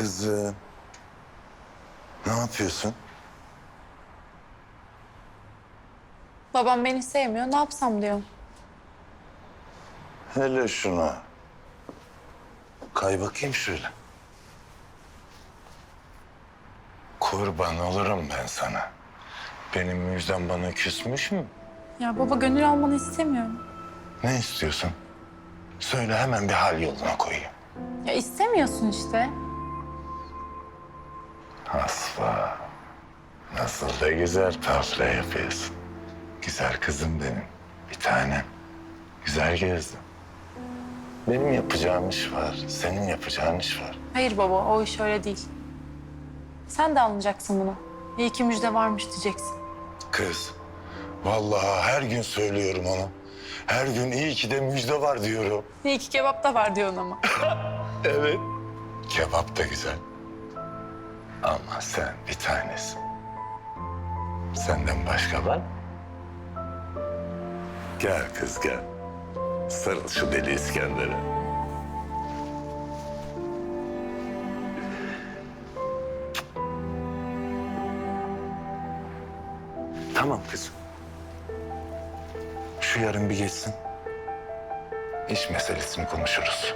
Kızım. Ne yapıyorsun? Babam beni sevmiyor. Ne yapsam diyor. Hele şuna. Kay bakayım şöyle. Kurban olurum ben sana. Benim müjdem bana küsmüş mü? Ya baba gönül almanı istemiyorum. Ne istiyorsun? Söyle hemen bir hal yoluna koyayım. Ya istemiyorsun işte. Asla. Nasıl da güzel tafra yapıyorsun. Güzel kızım benim. Bir tanem. Güzel gözlüm. Benim yapacağım iş var. Senin yapacağın iş var. Hayır baba o iş öyle değil. Sen de anlayacaksın bunu. İyi ki müjde varmış diyeceksin. Kız, vallahi her gün söylüyorum onu. Her gün iyi ki de müjde var diyorum. İyi ki kebap da var diyorsun ama. Evet. Kebap da güzel. Ama sen bir tanesin. Senden başka var mı? Gel kız gel. Sarıl şu deli İskender'e. Tamam kızım. Şu yarın bir geçsin. İş meselesini konuşuruz.